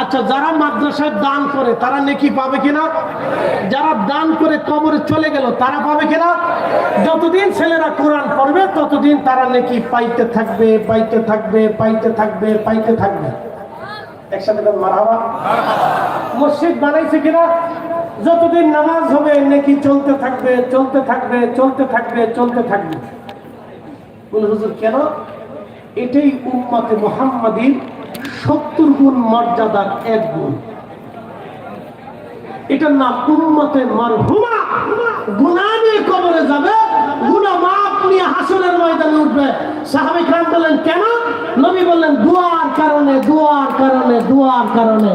আচ্ছা যারা মাদ্রাসায় দান করে, তারা নেকি পাবে কিনা? যারা দান করে কবরে চলে গেল, তারা পাবে কিনা? যতদিন ছেলেরা কোরআন পড়বে, ততদিন তারা নেকি পাইতে থাকবে পাইতে থাকবে পাইতে থাকবে পাইতে থাকবে। একসাথে বল মারহাবা। মসজিদ বানাইছে কিনা? যতদিন নামাজ হবে, নেকি চলতে থাকবে চলতে থাকবে চলতে থাকবে চলতে থাকবে। কেন? এটাই উম্মতে মোহাম্মদীর সত্তর গুণ মর্যাদার এক গুণ। এটার নাম উম্মতে মারহুমা। নিয়ে কবরে যাবে, গুনাহ মাপ নিয়ে হাসনের ময়দানে উঠবে। সাহাবে খান বললেন কেন? নবী বললেন দুয়ার কারণে দুয়ার কারণে দুয়ার কারণে।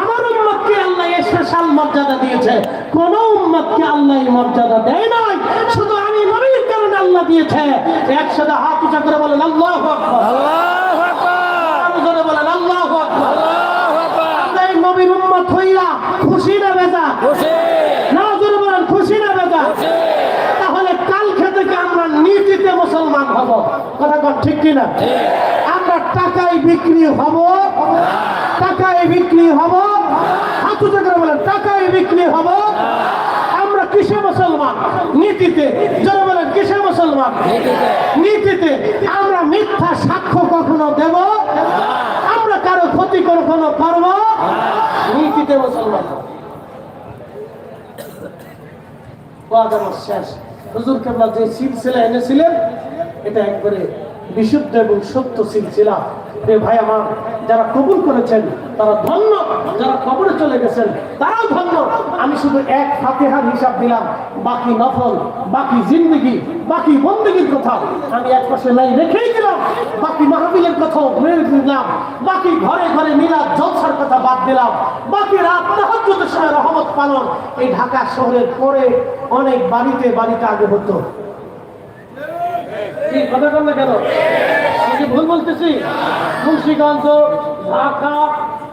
আমার উম্মতকে আল্লাহ স্পেশাল মর্যাদা দিয়েছে। কোন উম্মতকে আল্লাহ এই মর্যাদা দেয় নাই। শুধু আমি নবীর কারণে আল্লাহ দিয়েছে। একসাথে হাত উঁচা করে বলেন আল্লাহ বলেন আল্লাহ নবীর উম্মত হইয়া খুশি না বেজা না জোরে বলেন খুশি না বেজা তাহলে কালকে থেকে আমরা নীতিতে মুসলমান হব। কথা ঠিক কিনা? আমরা টাকায় বিক্রি হব। টাকায় বিক্রি হব। হাত করে বলেন, টাকায় বিক্রি হব। আমরা কিসে মুসলমান? নীতিতে। জোরে বলেন, কিসে মুসলমান? নীতিতে। আমরা মিথ্যা সাক্ষ্য কখনো দেব? আমরা কারও ক্ষতি কখনো করব? নীতিতে মুসলমান। শেষ। হুজুর কেবলা যে সিলসিলা এনেছিলেন এটা একবারে বিশুদ্ধ এবং সত্য সিলসিলা। এ ভাই আমার, যারা কবুল করেছেন, তারা ধন্য। যারা কবরে চলে গেছেন, তারাও ধন্য। আমি শুধু এক ফাতেহার হিসাব দিলাম, বাকি নফল, বাকি জিন্দগি, বাকি বন্দগির কথা আমি এক পাশে নাই রেখেই দিলাম, বাকি মাহবিলের কথাও মেরে দিলাম বাকি ঘরে ঘরে মিলাদ জলসার কথা বাদ দিলাম, বাকি রাত তাহাজ্জুদের সময় রহমত পালন। এই ঢাকা শহরের পরে অনেক বাড়িতে বাড়িতে আগে হতো। কি কথা বল না কেন? আমি কি ভুল বলতেছি? মুন্সিগঞ্জ ঢাকা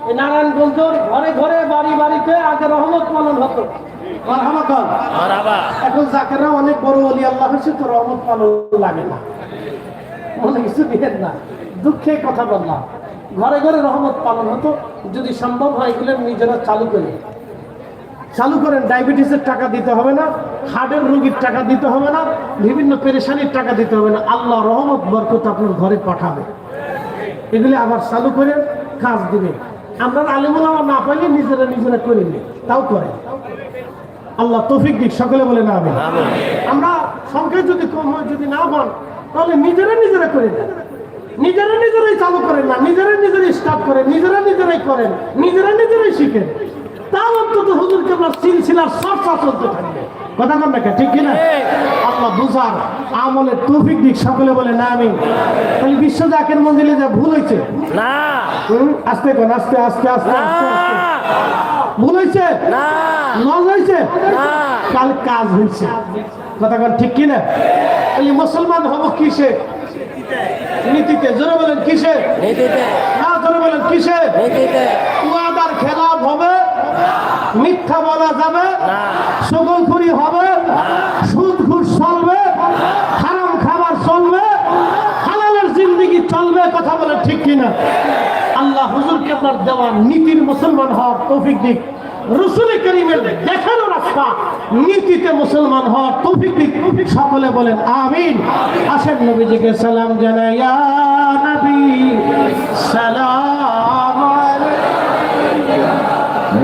এই নারায়ণগঞ্জের ঘরে ঘরে বাড়ি বাড়িতে আগে রহমত পালন হতো। এখন জাকেরা অনেক বড় অলি আল্লাহ হয়েছে তো রহমত পালন লাগে না। মনে কিছু দিলেন না। দুঃখে কথা বললাম। ঘরে ঘরে রহমত পালন হতো। যদি সম্ভব হয় এগুলো নিজেরা চালু করে। চালু করেন, ডায়াবেটিসের টাকা দিতে হবে না, হার্টের রোগীর টাকা দিতে হবে না, বিভিন্ন পেরেশানির টাকা দিতে হবে না। আল্লাহ রহমত, বরকত আপনার ঘরে পাঠাবে। এগুলি আবার চালু করে কাজ দিবে। আমরা আলিমুলামা না পাইলে নিজেরা নিজেরা করে নিই তাও করে। আল্লাহ তৌফিক দিক, সকলে বলে না আমি আমরা সংখ্যায় যদি কম হয়, যদি না হন তাহলে নিজেরা নিজেরা করে দেন নিজেরা নিজেরাই চালু করেন না, নিজেরা নিজেরাই স্টার্ট করেন, নিজেরা নিজেরাই করেন, নিজেরা নিজেরাই শিখেন। তাও অন্তত হুজুরকে আমরা সিলসিলার চর্চা চলতে থাকবে কথা কন না ঠিক কিনা? আল্লাহ বুঝার আমলের তৌফিক দিক সকলে বলে না আমি তাহলে বিশ্ব জাকের মন্দিরে যা ভুল হয়েছে। না। আস্তে কোন আস্তে আস্তে আস্তে আস্তে ভুল হয়েছে? না। লস হয়েছে? না। কাল কাজ হয়েছে। কথা কন ঠিক কিনা? তাহলে মুসলমান হব কিসে? নীতিতে। জোরে বলেন কিসে? নীতিতে। না জোরে বলেন কিসে? নীতিতে। মিথ্যা বলা যাবে। সকলখুরি হবে সুদ ঘুষ চলবে হারাম খাবার চলবে হালালের জিন্দগি চলবে কথা বলে ঠিক কিনা? আল্লাহ হুজুরকে আপনার দেওয়া নীতির মুসলমান হওয়ার তৌফিক দিক। রসুল করিমের দেখানো রাস্তা নীতিতে মুসলমান হওয়ার তৌফিক দিক। সকলে বলেন আমিন। আসেন নবীজিকে সালাম জানাই নবী সালাম।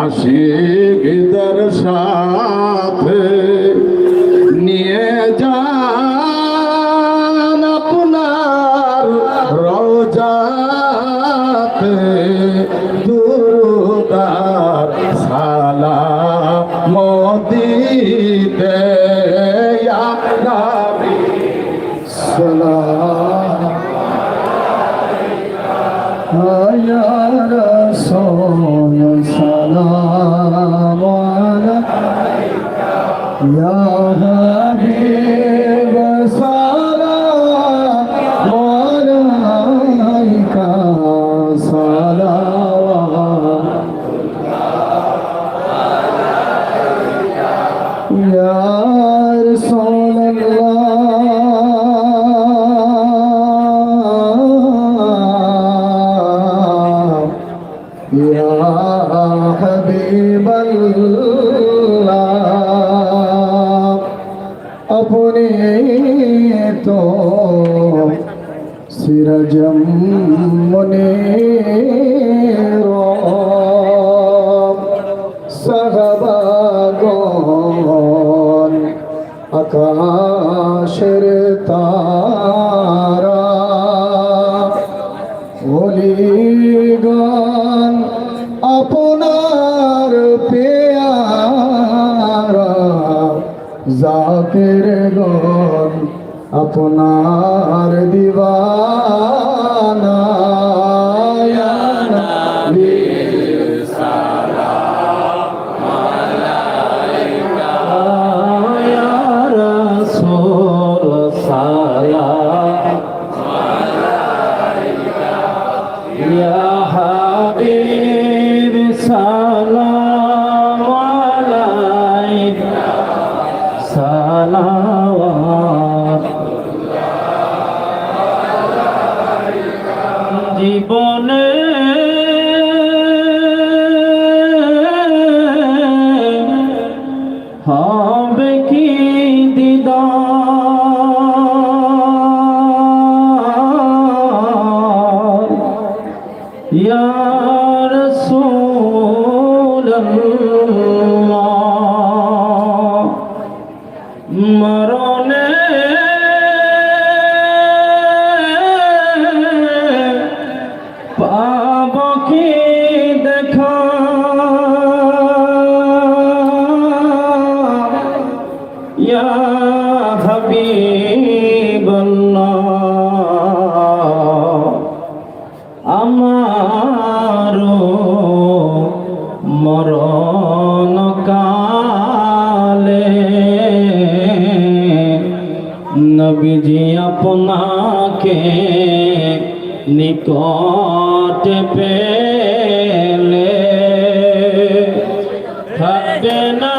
আশিকদের সাথে। নিয়ে যান আপনার রোজাতে দুরুদার সালা মোদিতে সালা Yeah. salamu alayka ya জম মনে সহবাগন আকাশের তারা। অলিগন আপনার পেয়ারা জাকের গন আপনার দিবা। Yeah. নিকট পেলে থাকবে না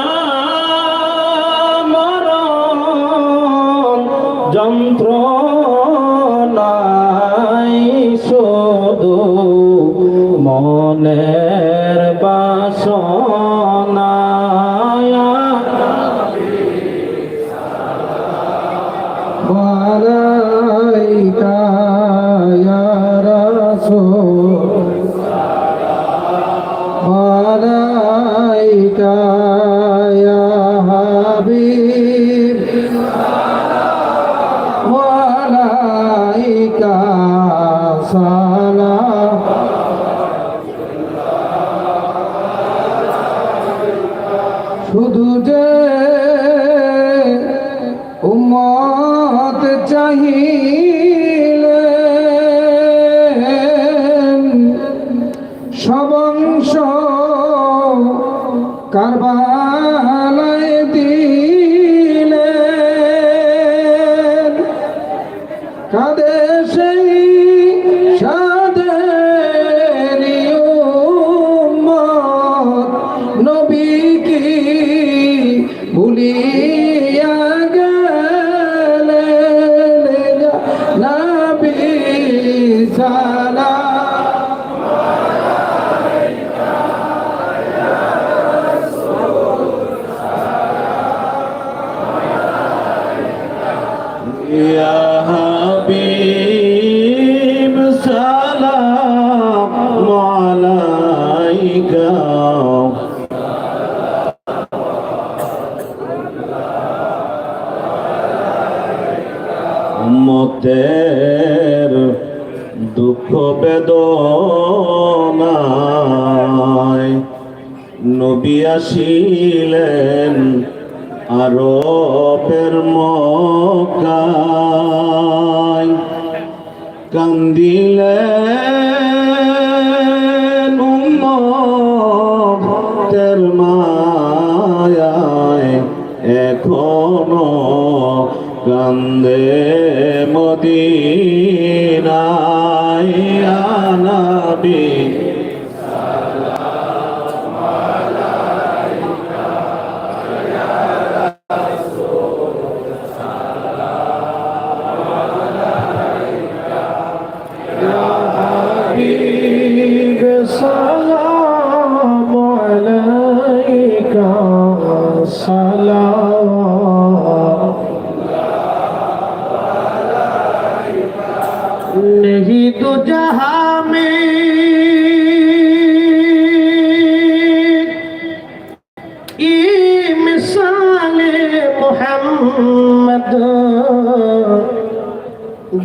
মরণ যন্ত্র নাই শুধু মনে কারবার না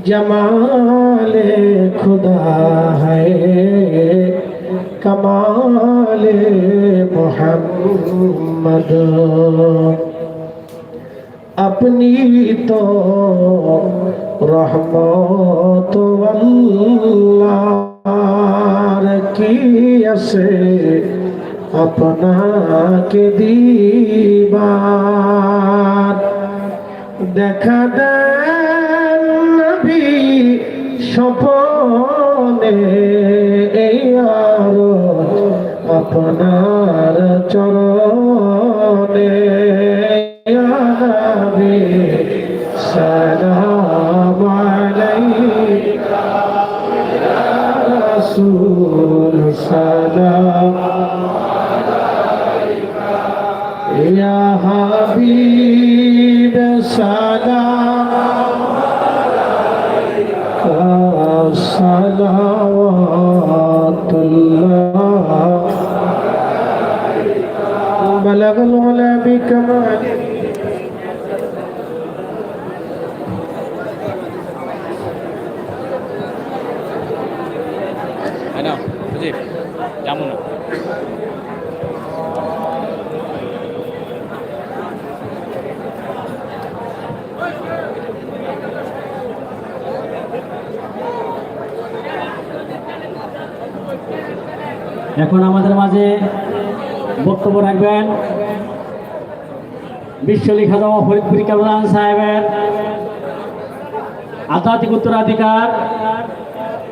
जमाल खुदा है कमाल मोहम्मद अपनी तो रहमत अल्लाह की से अपना के दीवार देखा दे স্বপনে এই আরও আপনার চরণে নবী এখন আমাদের মাঝে বক্তব্য রাখবেন বিশ্বলিখা জমা ফরিদপুরি কামরান সাহেবের আধ্যাত্মিক উত্তরাধিকার,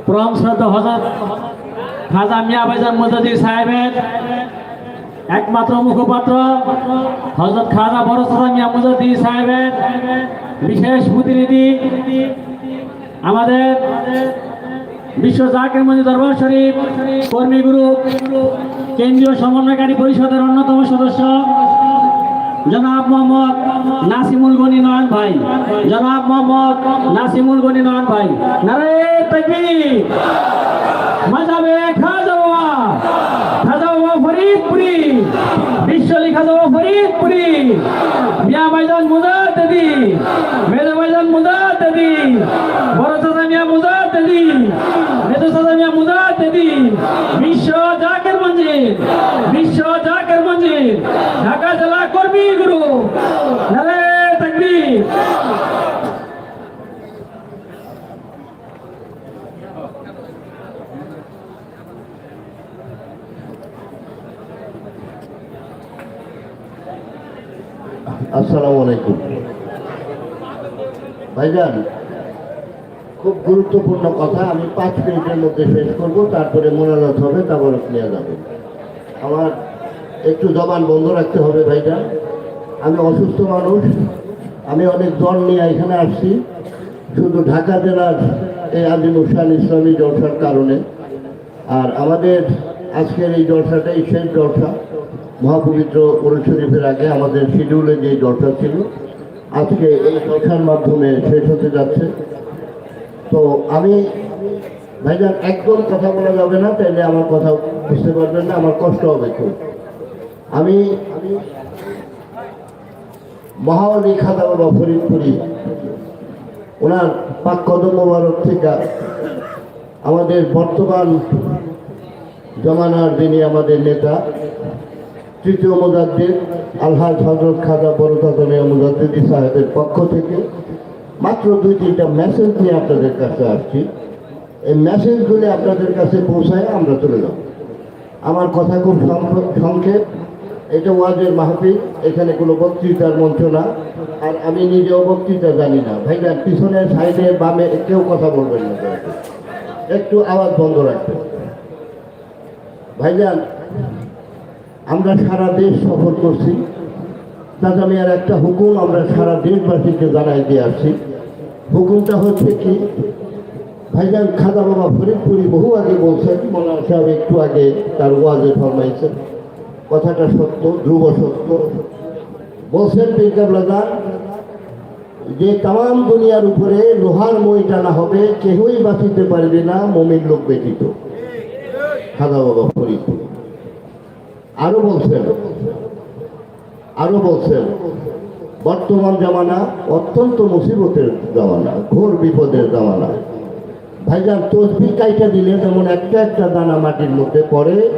প্রম শ্রদ্ধা হজরত খাজা মিয়া বাইজান মজাদি সাহেবের একমাত্র মুখপাত্র হজরত খাজা বরসরা মিয়া মুজাদি সাহেবের বিশেষ প্রতিনিধি আমাদের বিশ্ব জাকের মন্দির দরবার শরীফ, কর্মী গ্রুপ কেন্দ্রীয় সমন্বয়কারী পরিষদের অন্যতম সদস্য, জনাব মোহাম্মদ নাসিমুল গনি নয়ন ভাই। জনাব মোহাম্মদ নাসিমুল গনি নয়ন ভাই। নারে মিয়া মিয়া মেজো চাচা মিয়া মুজাদ্দিদি বিশ্ব জাকের মঞ্জিল বিশ্ব জাকের মঞ্জিল ঢাকা জেলা কর্মী গুরু। আসসালামু আলাইকুম। ভাইজান খুব গুরুত্বপূর্ণ কথা, আমি পাঁচ মিনিটের মধ্যে শেষ করব, তারপরে মোনাজাত হবে, তারপর নেওয়া যাবে আমার একটু জবান বন্ধ রাখতে হবে ভাইজান। আমি অসুস্থ মানুষ, আমি অনেক দল নিয়ে এখানে আসছি, শুধু ঢাকা জেলার এই আজিম উসান ইসলামী জলসার কারণে। আর আমাদের আজকের এই জলসাটাই শেষ জলসা। মহাপবিত্র ওরুল শরীফের আগে আমাদের শিডিউলে যে জলসা ছিল, আজকে এই জলসার মাধ্যমে শেষ হতে যাচ্ছে। তো আমি ভাইজান, একদম কথা বলা যাবে না, তাইলে আমার কথা বুঝতে পারবেন না, আমার কষ্ট হবে খুব। আমি মহাওয়ালি খাদা বাবা ফরিদপুরি, ওনার পাক কদম মোবারক থেকে আমাদের বর্তমান জমানার যিনি আমাদের নেতা, তৃতীয় মুজাদ্দিদ আলহাজ হজরত খাজা বরকাতনিয়া মুজাদ্দিদি সাহেবের পক্ষ থেকে মাত্র দুই তিনটা মেসেজ নিয়ে আপনাদের কাছে আসছি। এই মেসেজগুলি আপনাদের কাছে পৌঁছায় আমরা চলে যাব। আমার কথা খুব সংক্ষেপ- এটা ওয়াজের মাহফিল, এখানে কোনো বক্তৃতার মঞ্চ না। আর আমি নিজেও বক্তৃতা জানি না। ভাইজান পিছনে সাইডে, বামে কেউ কথা বলবেন না একটু আওয়াজ বন্ধ রাখবেন। ভাইজান, আমরা সারা দেশ সফর করছি। তাজামিয়ার একটা হুকুম আমরা সারা দেশবাসীকে জানাই দিয়ে আসছি। হুকুমটা হচ্ছে কি, ভাইজান খাদা বাবা ফরিদপুরি বহু আগে বলছেন, মৌলানা সাহেব একটু আগে তার ওয়াজে ফরমাইছেন। কথাটা সত্য, ধ্রুব সত্য। বলছেন পীরকাবলাদার যে তাম দুনিয়ার উপরে লোহার মই টানা হবে, কেহই বাঁচিতে পারবে না মমিন লোক ব্যতীত। খাদা বাবা ফরিদপুর। আরও বলছেন আরও বলছেন বর্তমান জামানা অত্যন্ত মুসিবতের জামানা, ঘোর বিপদের জামানা। ভাইজান তসবি কাইটা দিলে যেমন একটা একটা দানা মাটির মধ্যে পড়ে,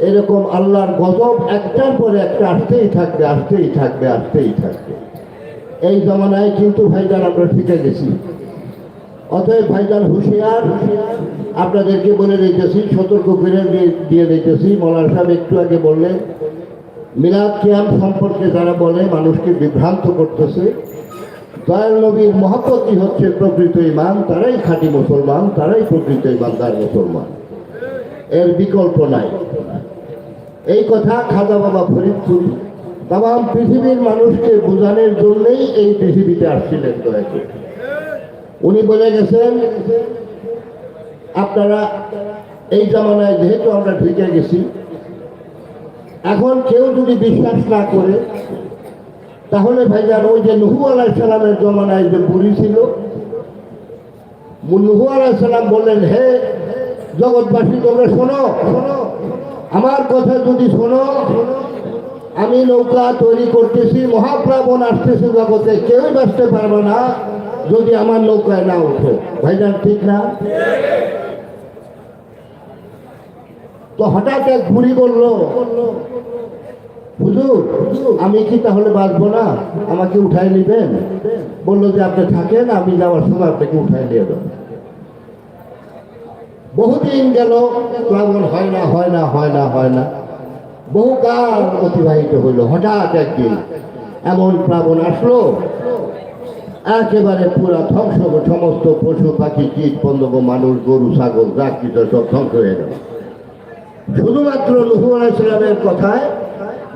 এরকম আল্লাহর গজব একটার পরে একটা আসতেই থাকবে আসতেই থাকবে আসতেই থাকবে। এই জমানায় কিন্তু ভাইজান আমরা শিখে গেছি। অতএব ভাইজান হুঁশিয়ার, আপনাদেরকে বলে দিতেছি, সতর্ক করে দিয়ে- দিতেছি। মৌলানা সাহেব একটু আগে বললেন মিলাদ কিয়াম সম্পর্কে যারা বলে, মানুষকে বিভ্রান্ত করতেছে, দয়াল নবীর মহাপতি হচ্ছে প্রকৃত ইমান তারাই খাঁটি মুসলমান, তারাই প্রকৃত ইমান ইমানদার মুসলমান। এর বিকল্প নাই। এই কথা খাজা বাবা ফরিদপুরি তাম পৃথিবীর মানুষকে বোঝানোর জন্যই এই পৃথিবীতে আসছিলেন দয়াকে। উনি বলে গেছেন, আপনারা এই জামানায় যেহেতু আমরা ঢুকে গেছি এখন কেউ যদি বিশ্বাস না করে, তাহলে ভাইজান, ওই যে নুহু আলাহ সালামের জমানায় যে বুড়ি ছিল নুহু আলাহ সালাম বললেন, হে জগৎবাসী, তোমরা শোনো। শোনো আমার কথা যদি শোনো, আমি নৌকা তৈরি করতেছি মহাপ্লাবন আসতেছে জগতে, কেউই বাঁচতে পারবে না যদি আমার নৌকায় না ওঠো। ভাইজান, ঠিক না? তো হঠাৎ এক বুড়ি বলল, হুজুর, আমি কি তাহলে বাঁচবো না? আমাকে উঠাই নিবেন? বলল যে, আপনি থাকেন, আমি যাওয়ার সময় আপনাকে উঠাই নিয়ে দেবো বহুদিন গেল প্লাবন হয় না হয় না হয় না হয় না। বহু কাল অতিবাহিত হইল, হঠাৎ একদিন এমন প্লাবন আসলো। একেবারে পুরা ধ্বংস, সমস্ত পশু পাখি কীট পন্দব মানুষ, গরু, ছাগল যা সব ধ্বংস হয়ে গেল। শুধুমাত্র নুহু আলাইসালামের কথায়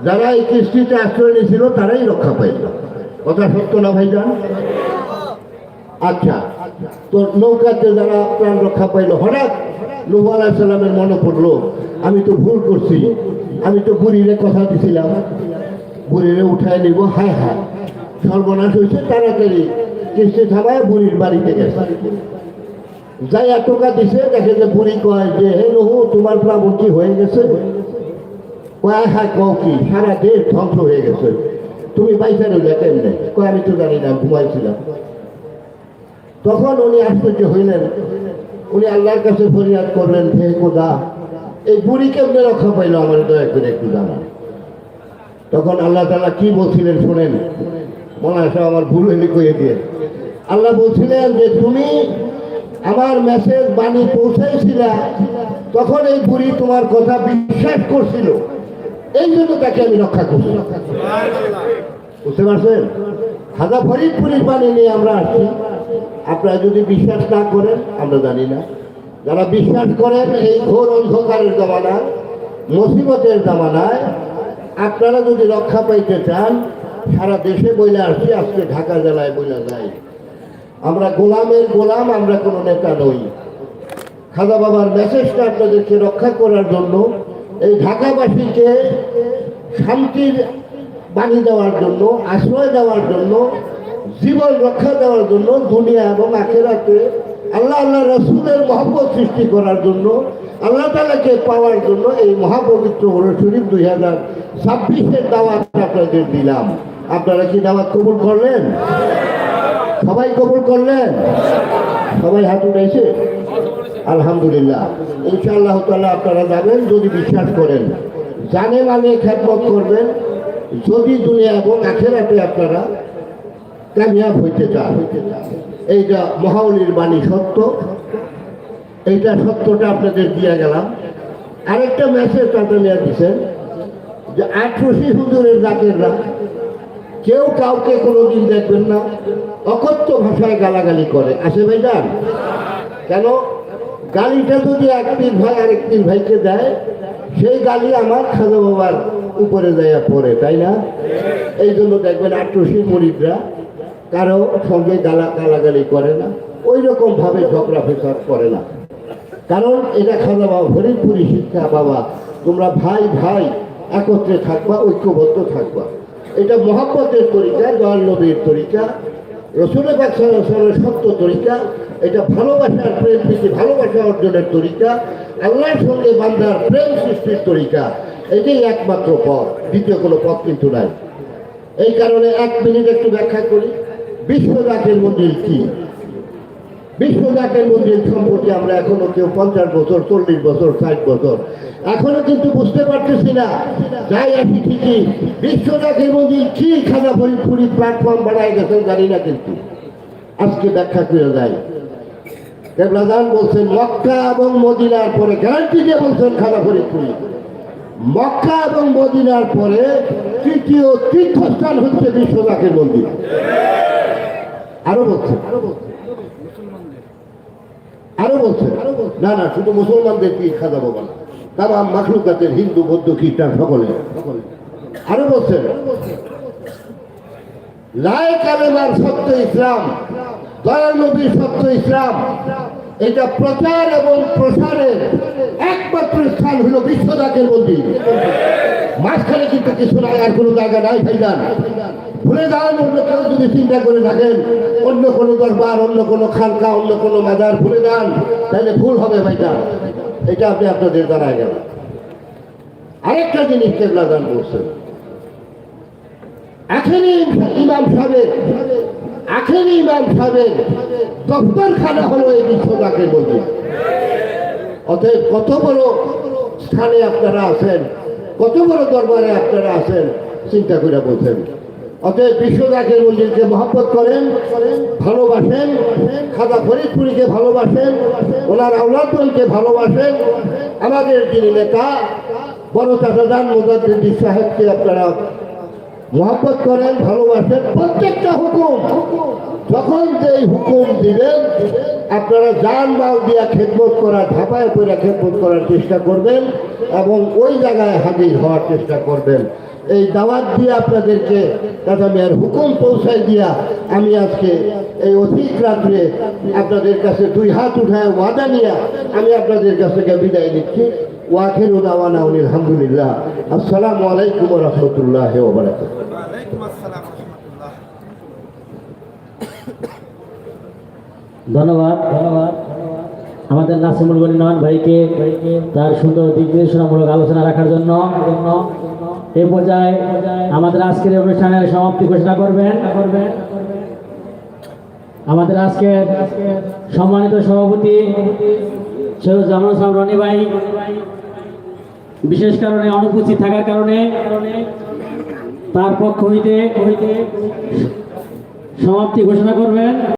যারা এই কৃষ্টিতে আশ্রয় নিয়েছিল, তারাই রক্ষা পাইল। কথা সত্য না ভাই ভাইজান? আচ্ছা তো নৌকাতে যারা প্রাণ রক্ষা পাইল, হঠাৎ নুহু আলাইসালামের মনে পড়ল, আমি তো ভুল করছি, আমি তো বুড়িরে কথা দিছিলাম। বুড়িরে উঠায় নিব, হায় হায়, সর্বনাশ হয়েছে, তাড়াতাড়ি। কৃষ্টি থামায়, বুড়ির বাড়িতে গেছে। যাই এক টোকা দিছে, দেখে যে বুড়ি কয় যে, হে নহু তোমার প্লাবন কি হয়ে গেছে? কয় হ্যাঁ কও কি? সারা দেশ ধ্বংস হয়ে গেছে। তুমি বাইসা রইলে কেমনে? কয়, আমি তো জানি না, ঘুমাইছিলাম। তখন উনি আশ্চর্য হইলেন। উনি আল্লাহর কাছে ফরিয়াদ করলেন, হে কোদা এই বুড়ি কেমনে রক্ষা পাইলো আমার দয়া করে একটু জানান? তখন আল্লাহ তালা কি বলছিলেন শোনেন? মনে হয় আমার ভুল হইলে কইয়ে দিয়ে। আল্লাহ বলছিলেন যে, তুমি আমার মেসেজ বাণী পৌঁছাইছিল, তখন এই বুড়ি তোমার কথা বিশ্বাস করছিল। এই জন্য তাকে আমি রক্ষা করছি। বুঝতে পারছেন? খাজা ফরিদপুরের বাণী নিয়ে আমরা আসছি। আপনারা যদি বিশ্বাস না করেন, আমরা জানি না। যারা বিশ্বাস করেন, এই ঘোর অন্ধকারের জামানায়, মুসিবতের জামানায়, আপনারা যদি রক্ষা পাইতে চান, সারা দেশে বইলে আসছি, আজকে ঢাকা জেলায় বইলে যাই। আমরা গোলামের গোলাম, আমরা কোনো নেতা নই। খাজা বাবার মেসেজটা আপনাদেরকে রক্ষা করার জন্য এই ঢাকাবাসীকে শান্তির বাণী দেওয়ার জন্য, আশ্রয় দেওয়ার জন্য, জীবন রক্ষা দেওয়ার জন্য, দুনিয়া এবং আখেরাতে আল্লাহ আল্লাহ রসুলের মহব্বত সৃষ্টি করার জন্য, আল্লাহ তালাকে পাওয়ার জন্য এই মহাপবিত্র হরু শরীফ দুই হাজার ছাব্বিশের দাওয়াত আপনাদের দিলাম। আপনারা কি দাওয়াত কবুল করলেন? সবাই কবুল করলেন? সবাই হাত উঠেছে আলহামদুলিল্লাহ। ইনশাআল্লাহ তাআলা আপনারা যাবেন যদি বিশ্বাস করেন। জানে মানে খ্যাতমত করবেন। যদি দুনিয়া এবং আখেরাতে আপনারা কামিয়াব হইতে চান। এইটা মহাউলির বাণী সত্য। এইটা সত্যটা আপনাদের দিয়ে গেলাম। আরেকটা মেসেজ আপনারা দিচ্ছেন যে আটরশি হুজুরের জাকেররা কেউ কাউকে কোনোদিন দেখবেন না, অকথ্য ভাষায় গালাগালি করে। আসে ভাই যান কেন? গালিটা যদি এক পীর ভাই আরেক পীর ভাইকে দেয়, সেই গালি আমার খাজা বাবার উপরে যাইয়া পড়ে, তাই না? এই জন্য দেখবেন আট্রসি মরিদরা কারও সঙ্গে গালা গালাগালি করে না ওই রকম ভাবে ঝগড়া ফেসাদ করে না। কারণ এটা খাজা বাবা হরিপুরি শিক্ষা বাবা, তোমরা ভাই ভাই একত্রে থাকবা, ঐক্যবদ্ধ থাকবা। এটা মহাব্বতের তরিকা, দয়াল নবীর তরিকা, রসুলের সত্য তরিকা, এটা ভালোবাসার প্রেম থেকে ভালোবাসা অর্জনের তরিকা, আল্লাহর সঙ্গে বান্দার প্রেম সৃষ্টির তরিকা, এটাই একমাত্র পথ, দ্বিতীয় কোনো পথ কিন্তু নাই। এই কারণে এক মিনিট একটু ব্যাখ্যা করি বিশ্ব জাতির মন্দির কি? বিশ্ব জাতির মন্দির সম্পর্কে আমরা এখনও কেউ পঞ্চাশ বছর, চল্লিশ বছর, ষাট বছর এখনও কিন্তু বুঝতে পারতেছি না। যাই আছি ঠিকই বিশ্ব জাতির মন্দির কি খানা ফরিদপুরি প্ল্যাটফর্ম বানায় গেছেন জানি না কিন্তু। আজকে ব্যাখ্যা করে যায় কেবলাদান বলছেন, মক্কা এবং মদিনার পরে গ্যারান্টি দিয়ে বলছেন খানা ফরিদপুরি মক্কা এবং মদিনার পরে তৃতীয় তীর্থস্থান হচ্ছে বিশ্বনাথের মন্দির। আরও বলছে আরও বলছেন। আরও বলছে, না না, শুধু মুসলমানদের কি খাজা বাবা না তারা মাখলুকাতের হিন্দু, বৌদ্ধ, খ্রিস্টান সকলে। আরও বলছেন লায় কালেমার সত্য ইসলাম, দয়াল নবীর সত্য ইসলাম এটা প্রচার এবং প্রসারের একমাত্র স্থান হলো বিশ্বদাকের মন্দির। মাঝখানে কিন্তু কিছু নাই, আর কোনো জায়গা নাই, ভাইজান। ভুলে যান, অন্য কেউ যদি চিন্তা করে থাকেন, অন্য কোনো দরবার, অন্য কোনো খানকা অন্য কোনো মাদার ভুলে যান তাহলে ভুল হবে, ভাইজান। এটা আপনি আপনাদের জানায় গেল আরেকটা জিনিস কেবলা দান করছেন। এখনই ইমাম সাহেব এখনই ইমাম সাহেবের দফতরখানা হলো এই বিশ্বজাকের মন্দির। অতএব কত বড় স্থানে আপনারা আছেন, কত বড় দরবারে আপনারা আছেন, চিন্তা করে বলছেন। অতএব বিশ্বজাকের মন্দিরকে মহব্বত করেন, ভালোবাসেন, খাদা ফরিদপুরীকে ভালোবাসেন, ওনার আউলাদকে ভালোবাসেন। আমাদের যিনি নেতা, বড় চাচাদান মোজাদ্দিন সাহেবকে আপনারা মহব্বত করেন, ভালোবাসেন, প্রত্যেকটা হুকুম। যখন যে হুকুম দিবেন, আপনারা যান মাল দিয়া খেদমত করার ধাপায় করে খেদমত করার চেষ্টা করবেন এবং ওই জায়গায় হাজির হওয়ার চেষ্টা করবেন। এই দাওয়াত দিয়ে আপনাদেরকে দাদা মেয়ের হুকুম পৌঁছায় দিয়া আমি আজকে এই অধিক রাত্রে আপনাদের কাছে দুই হাত উঠায় ওয়াদা নিয়ে আমি আপনাদের কাছ থেকে বিদায় নিচ্ছি। ওয়াখির উদাওয়ানা আলহামদুলিল্লাহ। আসসালামু আলাইকুম রহমতুল্লাহ ওবরাকাত ওয়ালাইকুম আসসালাম রহমতুল্লাহ। ধন্যবাদ ধন্যবাদ। আমাদের নাসিমুল গনি নয়ন ভাইকে তার সুন্দর দিক নির্দেশনামূলক আলোচনা রাখার জন্য এ এই পর্যায়ে আমাদের আজকের অনুষ্ঠানের সমাপ্তি ঘোষণা করবেন করবেন। আমাদের আজকের সম্মানিত সভাপতি সৈয়দ জামাল ইসলাম রনি ভাই বিশেষ কারণে অনুপস্থিত থাকার কারণে তার পক্ষ হইতে হইতে সমাপ্তি ঘোষণা করবেন।